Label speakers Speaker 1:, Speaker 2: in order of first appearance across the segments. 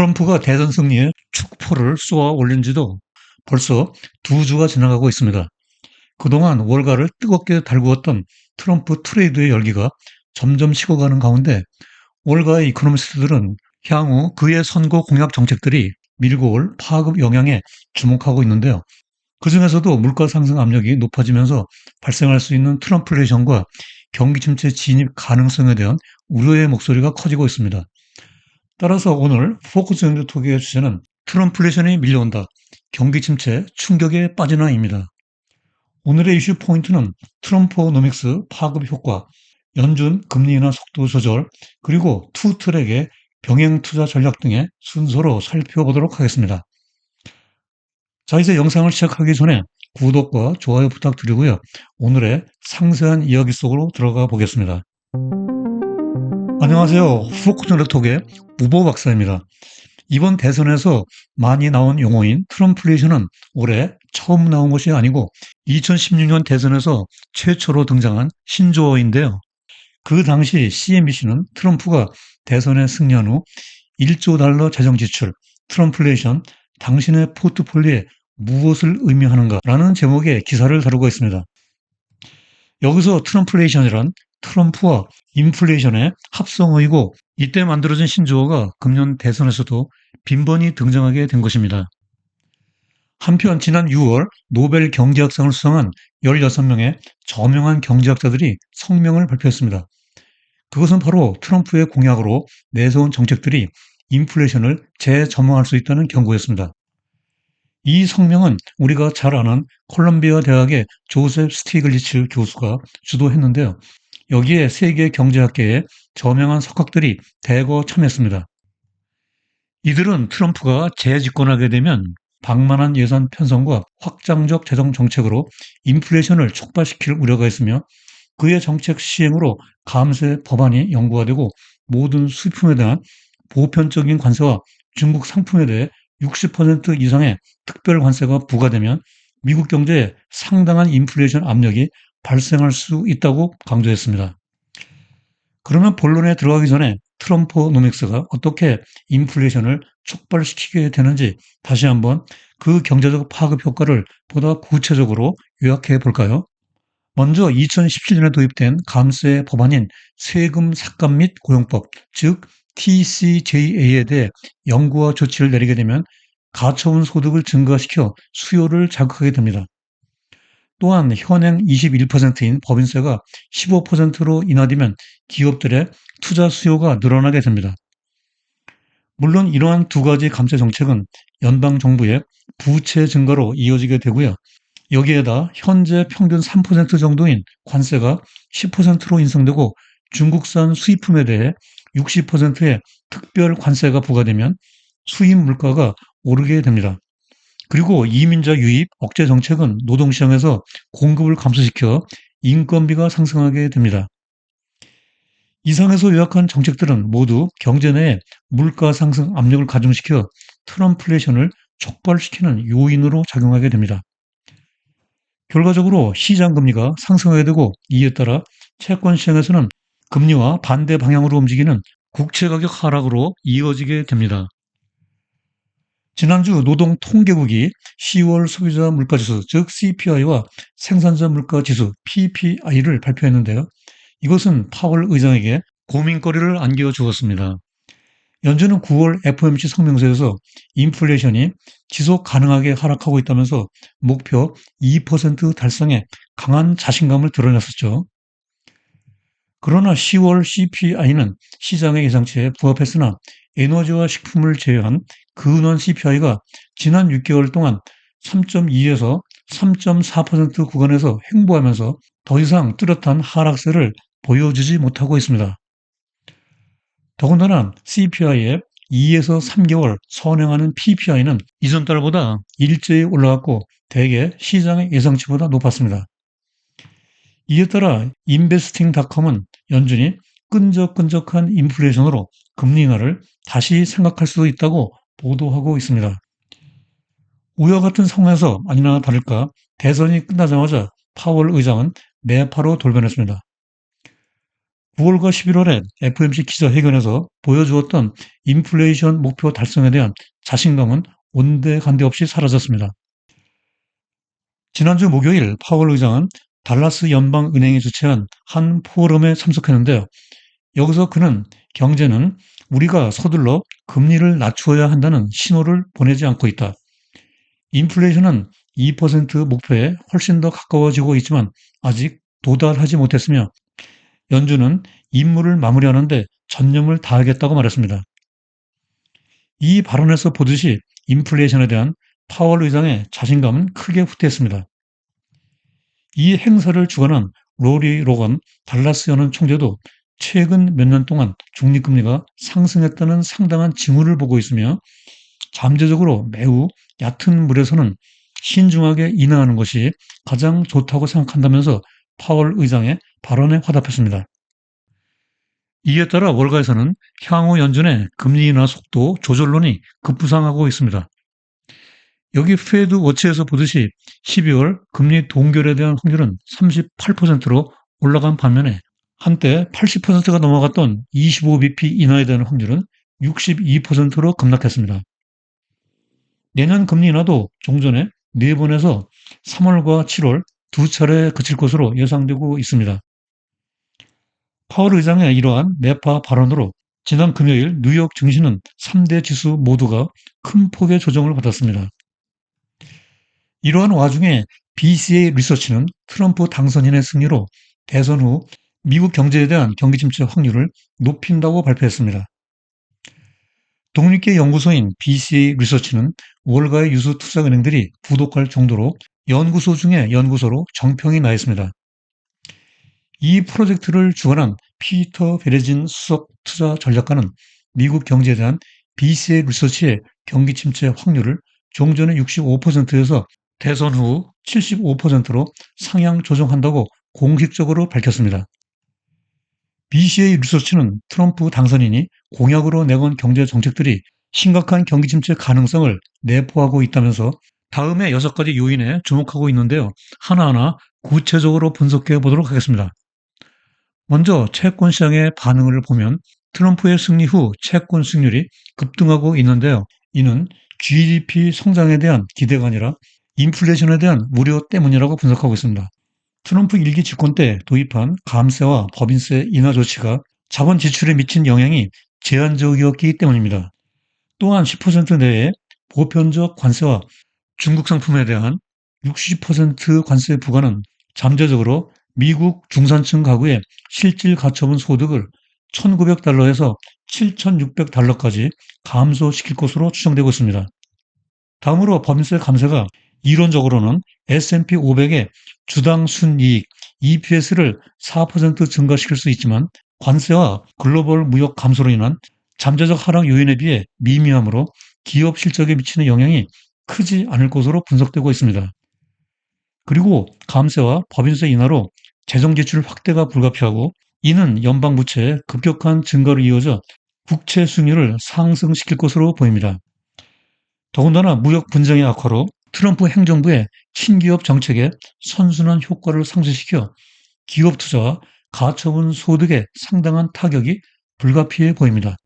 Speaker 1: 트럼프가 대선 승리에 축포를 쏘아 올린 지도 벌써 두 주가 지나가고 있습니다. 그동안 월가를 뜨겁게 달구었던 트럼프 트레이드의 열기가 점점 식어가는 가운데 월가의 이코노미스트들은 향후 그의 선거 공약 정책들이 밀고 올 파급 영향에 주목하고 있는데요. 그 중에서도 물가 상승 압력이 높아지면서 발생할 수 있는 트럼플레이션과 경기 침체 진입 가능성에 대한 우려의 목소리가 커지고 있습니다. 따라서 오늘 포커스 연주 토기의 주제는 트럼플레이션이 밀려온다. 경기 침체 충격에 빠지나입니다. 오늘의 이슈 포인트는 트럼프노믹스 파급 효과, 연준 금리 인하 속도 조절, 그리고 투 트랙의 병행 투자 전략 등의 순서로 살펴보도록 하겠습니다. 자, 이제 영상을 시작하기 전에 구독과 좋아요 부탁드리고요. 오늘의 상세한 이야기 속으로 들어가 보겠습니다. 안녕하세요. 후쿠 네트톡의 우보 박사입니다. 이번 대선에서 많이 나온 용어인 트럼플레이션은 올해 처음 나온 것이 아니고 2016년 대선에서 최초로 등장한 신조어인데요. 그 당시 CNBC는 트럼프가 대선에 승리한 후 1조 달러 재정 지출, 트럼플레이션, 당신의 포트폴리오에 무엇을 의미하는가 라는 제목의 기사를 다루고 있습니다. 여기서 트럼플레이션이란 트럼프와 인플레이션의 합성어이고 이때 만들어진 신조어가 금년 대선에서도 빈번히 등장하게 된 것입니다. 한편 지난 6월 노벨 경제학상을 수상한 16명의 저명한 경제학자들이 성명을 발표했습니다. 그것은 바로 트럼프의 공약으로 내세운 정책들이 인플레이션을 재점화할 수 있다는 경고였습니다. 이 성명은 우리가 잘 아는 콜롬비아 대학의 조셉 스티글리츠 교수가 주도했는데요. 여기에 세계 경제학계의 저명한 석학들이 대거 참여했습니다. 이들은 트럼프가 재집권하게 되면 방만한 예산 편성과 확장적 재정 정책으로 인플레이션을 촉발시킬 우려가 있으며 그의 정책 시행으로 감세 법안이 연구가 되고 모든 수입품에 대한 보편적인 관세와 중국 상품에 대해 60% 이상의 특별 관세가 부과되면 미국 경제에 상당한 인플레이션 압력이 발생할 수 있다고 강조했습니다. 그러면 본론에 들어가기 전에 트럼프 노믹스가 어떻게 인플레이션을 촉발시키게 되는지 다시 한번 그 경제적 파급 효과를 보다 구체적으로 요약해 볼까요? 먼저 2017년에 도입된 감세 법안인 세금 삭감 및 고용법, 즉 TCJA에 대해 연구와 조치를 내리게 되면 가처분 소득을 증가시켜 수요를 자극하게 됩니다. 또한 현행 21%인 법인세가 15%로 인하되면 기업들의 투자 수요가 늘어나게 됩니다. 물론 이러한 두 가지 감세 정책은 연방 정부의 부채 증가로 이어지게 되고요. 여기에다 현재 평균 3% 정도인 관세가 10%로 인상되고 중국산 수입품에 대해 60%의 특별 관세가 부과되면 수입 물가가 오르게 됩니다. 그리고 이민자 유입 억제 정책은 노동시장에서 공급을 감소시켜 인건비가 상승하게 됩니다. 이상에서 요약한 정책들은 모두 경제 내에 물가 상승 압력을 가중시켜 트럼플레이션을 촉발시키는 요인으로 작용하게 됩니다. 결과적으로 시장 금리가 상승하게 되고 이에 따라 채권 시장에서는 금리와 반대 방향으로 움직이는 국채 가격 하락으로 이어지게 됩니다. 지난주 노동통계국이 10월 소비자 물가지수, 즉 CPI와 생산자 물가지수, PPI를 발표했는데요. 이것은 파월 의장에게 고민거리를 안겨 주었습니다. 연준은 9월 FOMC 성명서에서 인플레이션이 지속 가능하게 하락하고 있다면서 목표 2% 달성에 강한 자신감을 드러냈었죠. 그러나 10월 CPI는 시장의 예상치에 부합했으나 에너지와 식품을 제외한 근원 CPI가 지난 6개월 동안 3.2에서 3.4% 구간에서 횡보하면서 더 이상 뚜렷한 하락세를 보여주지 못하고 있습니다. 더군다나 CPI의 2에서 3개월 선행하는 PPI는 이전 달보다 일제히 올라갔고 대개 시장의 예상치보다 높았습니다. 이에 따라 인베스팅닷컴은 연준이 끈적끈적한 인플레이션으로 금리 인하를 다시 생각할 수도 있다고 보도하고 있습니다. 우와 같은 상황에서 아니나 다를까 대선이 끝나자마자 파월 의장은 매파로 돌변했습니다. 9월과 11월에 FOMC 기자회견에서 보여주었던 인플레이션 목표 달성에 대한 자신감은 온데간데 없이 사라졌습니다. 지난주 목요일 파월 의장은 달라스 연방은행이 주최한 한 포럼에 참석했는데요. 여기서 그는 경제는 우리가 서둘러 금리를 낮추어야 한다는 신호를 보내지 않고 있다. 인플레이션은 2% 목표에 훨씬 더 가까워지고 있지만 아직 도달하지 못했으며 연준은 임무를 마무리하는데 전념을 다하겠다고 말했습니다. 이 발언에서 보듯이 인플레이션에 대한 파월 의장의 자신감은 크게 후퇴했습니다. 이 행사를 주관한 로리 로건 달라스 연은 총재도 최근 몇 년 동안 중립금리가 상승했다는 상당한 징후를 보고 있으며 잠재적으로 매우 얕은 물에서는 신중하게 인하하는 것이 가장 좋다고 생각한다면서 파월 의장의 발언에 화답했습니다. 이에 따라 월가에서는 향후 연준의 금리 인하 속도 조절론이 급부상하고 있습니다. 여기 페드 워치에서 보듯이 12월 금리 동결에 대한 확률은 38%로 올라간 반면에 한때 80%가 넘어갔던 25bp 인하에 대한 확률은 62%로 급락했습니다. 내년 금리 인하도 종전에 4번에서 3월과 7월 두 차례 그칠 것으로 예상되고 있습니다. 파월 의장의 이러한 매파 발언으로 지난 금요일 뉴욕 증시는 3대 지수 모두가 큰 폭의 조정을 받았습니다. 이러한 와중에 BCA 리서치는 트럼프 당선인의 승리로 대선 후 미국 경제에 대한 경기 침체 확률을 높인다고 발표했습니다. 독립계 연구소인 BCA 리서치는 월가의 유수 투자 은행들이 부독할 정도로 연구소 중에 연구소로 정평이 나 있습니다. 이 프로젝트를 주관한 피터 베레진 수석 투자 전략가는 미국 경제에 대한 BCA 리서치의 경기 침체 확률을 종전의 65%에서 대선 후 75%로 상향 조정한다고 공식적으로 밝혔습니다. BCA 리서치는 트럼프 당선인이 공약으로 내건 경제 정책들이 심각한 경기 침체 가능성을 내포하고 있다면서 다음에 여섯 가지 요인에 주목하고 있는데요. 하나하나 구체적으로 분석해 보도록 하겠습니다. 먼저 채권 시장의 반응을 보면 트럼프의 승리 후 채권 수익률이 급등하고 있는데요. 이는 GDP 성장에 대한 기대가 아니라 인플레이션에 대한 우려 때문이라고 분석하고 있습니다. 트럼프 일기 집권 때 도입한 감세와 법인세 인하 조치가 자본 지출에 미친 영향이 제한적이었기 때문입니다. 또한 10% 내에 보편적 관세와 중국 상품에 대한 60% 관세 부과는 잠재적으로 미국 중산층 가구의 실질 가처분 소득을 1,900달러에서 7,600달러까지 감소시킬 것으로 추정되고 있습니다. 다음으로 법인세 감세가 이론적으로는 S&P 500의 주당 순이익 EPS를 4% 증가시킬 수 있지만 관세와 글로벌 무역 감소로 인한 잠재적 하락 요인에 비해 미미하므로 기업 실적에 미치는 영향이 크지 않을 것으로 분석되고 있습니다. 그리고 감세와 법인세 인하로 재정 지출 확대가 불가피하고 이는 연방 부채의 급격한 증가로 이어져 국채 수익률을 상승시킬 것으로 보입니다. 더군다나 무역 분쟁의 악화로 트럼프 행정부의 신기업 정책에 선순환 효과를 상쇄시켜 기업 투자와 가처분 소득에 상당한 타격이 불가피해 보입니다.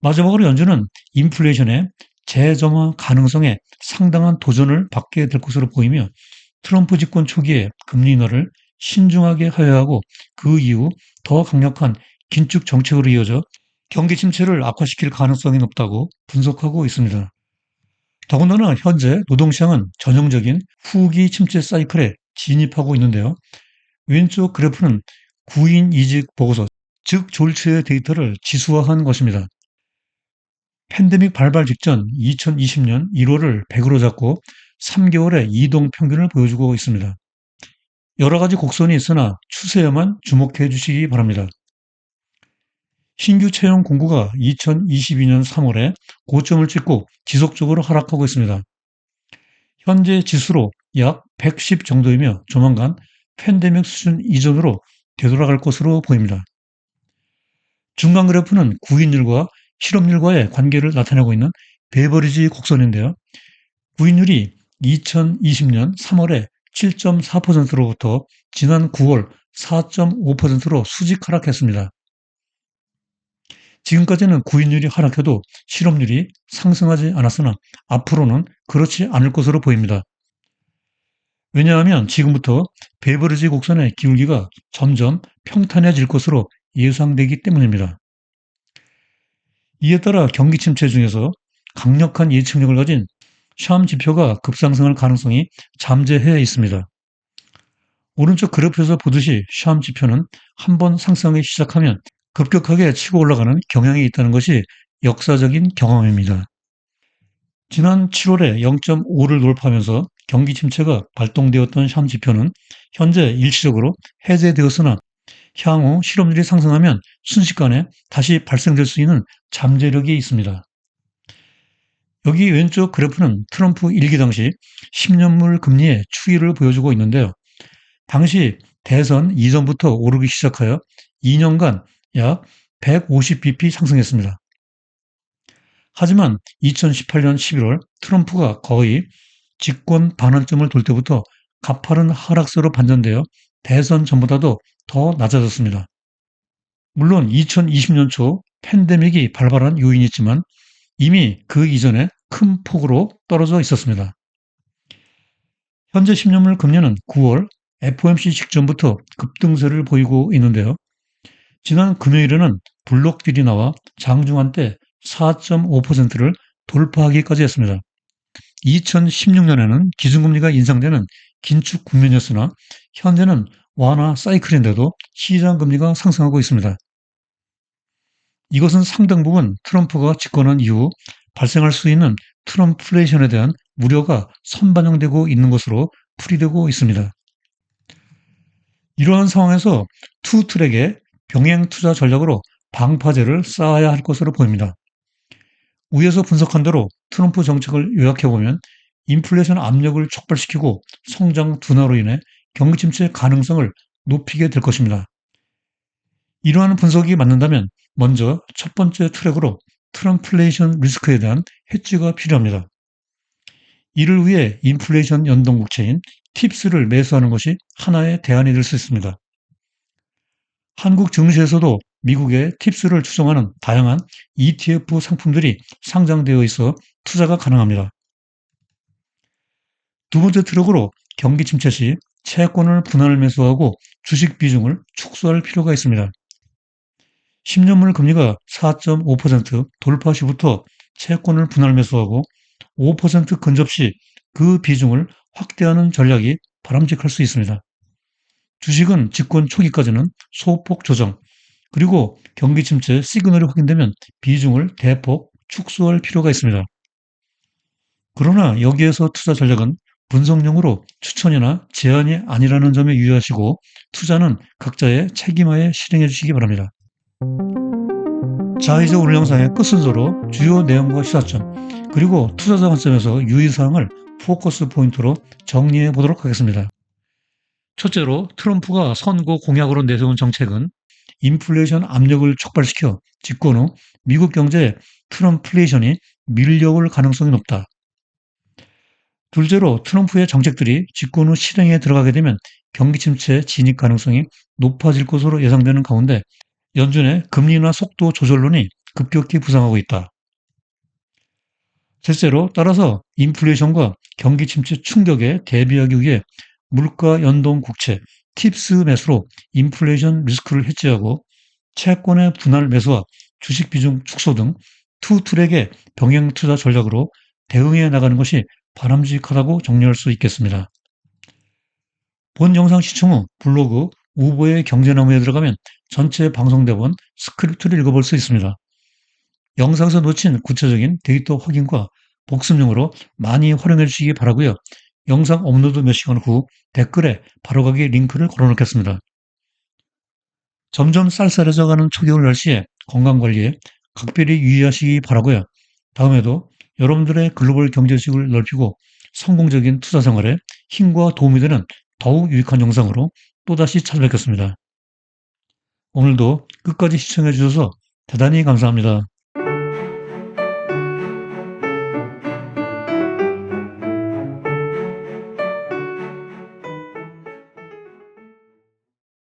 Speaker 1: 마지막으로 연준은 인플레이션의 재정화 가능성에 상당한 도전을 받게 될 것으로 보이며 트럼프 집권 초기에 금리 인하를 신중하게 하여하고 그 이후 더 강력한 긴축 정책으로 이어져 경기 침체를 악화시킬 가능성이 높다고 분석하고 있습니다. 더군다나 현재 노동시장은 전형적인 후기 침체 사이클에 진입하고 있는데요. 왼쪽 그래프는 구인 이직 보고서, 즉 졸츠의 데이터를 지수화한 것입니다. 팬데믹 발발 직전 2020년 1월을 100으로 잡고 3개월의 이동 평균을 보여주고 있습니다. 여러 가지 곡선이 있으나 추세에만 주목해 주시기 바랍니다. 신규 채용 공고가 2022년 3월에 고점을 찍고 지속적으로 하락하고 있습니다. 현재 지수로 약 110 정도이며 조만간 팬데믹 수준 이전으로 되돌아갈 것으로 보입니다. 중간 그래프는 구인율과 실업률과의 관계를 나타내고 있는 베버리지 곡선인데요. 구인율이 2020년 3월에 7.4%로부터 지난 9월 4.5%로 수직 하락했습니다. 지금까지는 구인율이 하락해도 실업률이 상승하지 않았으나 앞으로는 그렇지 않을 것으로 보입니다. 왜냐하면 지금부터 베버리지 곡선의 기울기가 점점 평탄해질 것으로 예상되기 때문입니다. 이에 따라 경기 침체 중에서 강력한 예측력을 가진 샴 지표가 급상승할 가능성이 잠재해 있습니다. 오른쪽 그래프에서 보듯이 샴 지표는 한번 상승하기 시작하면 급격하게 치고 올라가는 경향이 있다는 것이 역사적인 경험입니다. 지난 7월에 0.5를 돌파하면서 경기 침체가 발동되었던 샴 지표는 현재 일시적으로 해제되었으나 향후 실업률이 상승하면 순식간에 다시 발생될 수 있는 잠재력이 있습니다. 여기 왼쪽 그래프는 트럼프 일기 당시 10년물 금리의 추이를 보여주고 있는데요. 당시 대선 이전부터 오르기 시작하여 2년간 약 150bp 상승했습니다. 하지만 2018년 11월 트럼프가 거의 집권 반환점을 돌 때부터 가파른 하락세로 반전되어 대선 전보다도 더 낮아졌습니다. 물론 2020년 초 팬데믹이 발발한 요인이 있지만 이미 그 이전에 큰 폭으로 떨어져 있었습니다. 현재 10년물 금리는 9월 FOMC 직전부터 급등세를 보이고 있는데요. 지난 금요일에는 블록딜이 나와 장중한 때 4.5%를 돌파하기까지 했습니다. 2016년에는 기준금리가 인상되는 긴축 국면이었으나 현재는 완화 사이클인데도 시장 금리가 상승하고 있습니다. 이것은 상당 부분 트럼프가 집권한 이후 발생할 수 있는 트럼플레이션에 대한 우려가 선반영되고 있는 것으로 풀이되고 있습니다. 이러한 상황에서 투 트랙의 병행 투자 전략으로 방파제를 쌓아야 할 것으로 보입니다. 위에서 분석한 대로 트럼프 정책을 요약해보면 인플레이션 압력을 촉발시키고 성장 둔화로 인해 경기 침체 가능성을 높이게 될 것입니다. 이러한 분석이 맞는다면 먼저 첫 번째 트랙으로 트럼플레이션 리스크에 대한 해지가 필요합니다. 이를 위해 인플레이션 연동 국채인 팁스를 매수하는 것이 하나의 대안이 될 수 있습니다. 한국 증시에서도 미국의 팁스를 추정하는 다양한 ETF 상품들이 상장되어 있어 투자가 가능합니다. 두 번째 트럭으로 경기 침체 시 채권을 분할 매수하고 주식 비중을 축소할 필요가 있습니다. 10년물 금리가 4.5% 돌파 시부터 채권을 분할 매수하고 5% 근접 시 그 비중을 확대하는 전략이 바람직할 수 있습니다. 주식은 집권 초기까지는 소폭 조정, 그리고 경기 침체 시그널이 확인되면 비중을 대폭 축소할 필요가 있습니다. 그러나 여기에서 투자 전략은 분석용으로 추천이나 제한이 아니라는 점에 유의하시고 투자는 각자의 책임하에 실행해 주시기 바랍니다. 자 이제 오늘 영상의 끝순서로 주요 내용과 시사점 그리고 투자자 관점에서 유의사항을 포커스 포인트로 정리해 보도록 하겠습니다. 첫째로 트럼프가 선거 공약으로 내세운 정책은 인플레이션 압력을 촉발시켜 집권 후 미국 경제에 트럼플레이션이 밀려올 가능성이 높다. 둘째로 트럼프의 정책들이 집권 후 실행에 들어가게 되면 경기 침체 진입 가능성이 높아질 것으로 예상되는 가운데 연준의 금리나 속도 조절론이 급격히 부상하고 있다. 셋째로 따라서 인플레이션과 경기 침체 충격에 대비하기 위해 물가 연동 국채, 팁스 매수로 인플레이션 리스크를 해지하고 채권의 분할 매수와 주식 비중 축소 등 투 트랙의 병행 투자 전략으로 대응해 나가는 것이 바람직하다고 정리할 수 있겠습니다. 본 영상 시청 후 블로그 우보의 경제나무에 들어가면 전체 방송 대본 스크립트를 읽어볼 수 있습니다. 영상에서 놓친 구체적인 데이터 확인과 복습용으로 많이 활용해 주시기 바라고요. 영상 업로드 몇 시간 후 댓글에 바로가기 링크를 걸어놓겠습니다. 점점 쌀쌀해져가는 초겨울 날씨에 건강관리에 각별히 유의하시기 바라고요. 다음에도 여러분들의 글로벌 경제식을 넓히고 성공적인 투자 생활에 힘과 도움이 되는 더욱 유익한 영상으로 또다시 찾아뵙겠습니다. 오늘도 끝까지 시청해 주셔서 대단히 감사합니다.